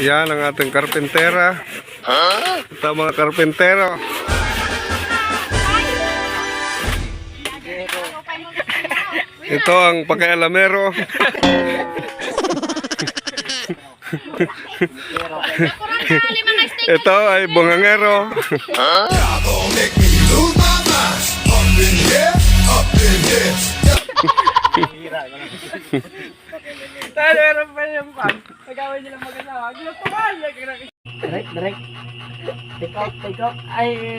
Yan ang ating karpentera. Ito mga karpentero. Ito ang pakialamero. Ito ay bungangero. Dahil meron pa yung pan. Nagawin lang mag-asawa. Ginutukan! Direct, direct. Take off, take off. Ay,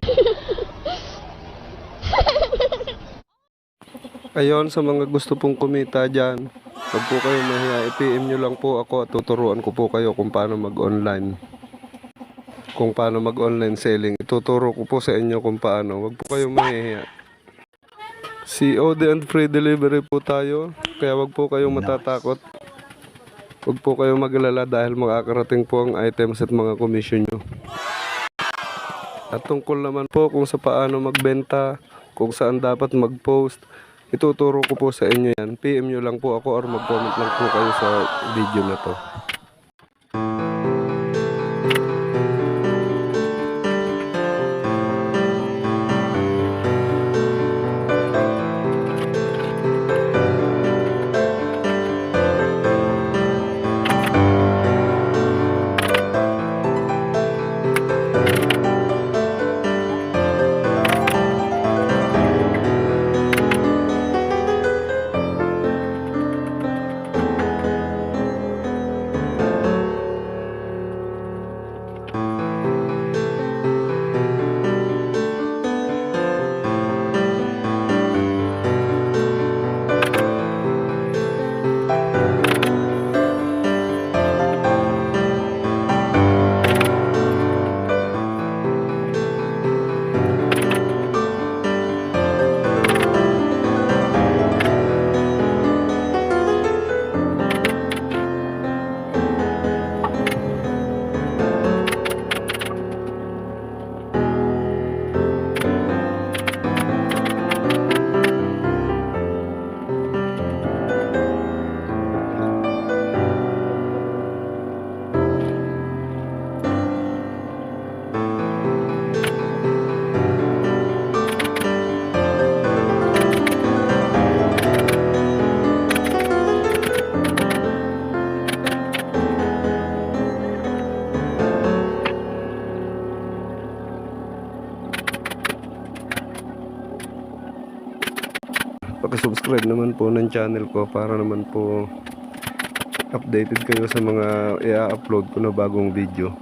Ayon sa mga gusto pong kumita dyan, huwag po kayo mahiya. I-PM nyo lang po ako at tuturuan ko po kayo kung paano mag-online. Kung paano mag-online selling. Ituturo ko po sa inyo kung paano. Huwag po kayo mahiya. COD and free delivery po tayo. Kaya wag po kayong matatakot. Huwag po kayong maglala dahil makakarating po ang items at mga commission nyo. At tungkol naman po kung sa paano magbenta, kung saan dapat mag-post, ituturo ko po sa inyo yan. PM nyo lang po ako or mag-comment lang po kayo sa video na to. Pakisubscribe naman po ng channel ko para naman po updated kayo sa mga i-upload ko na bagong video.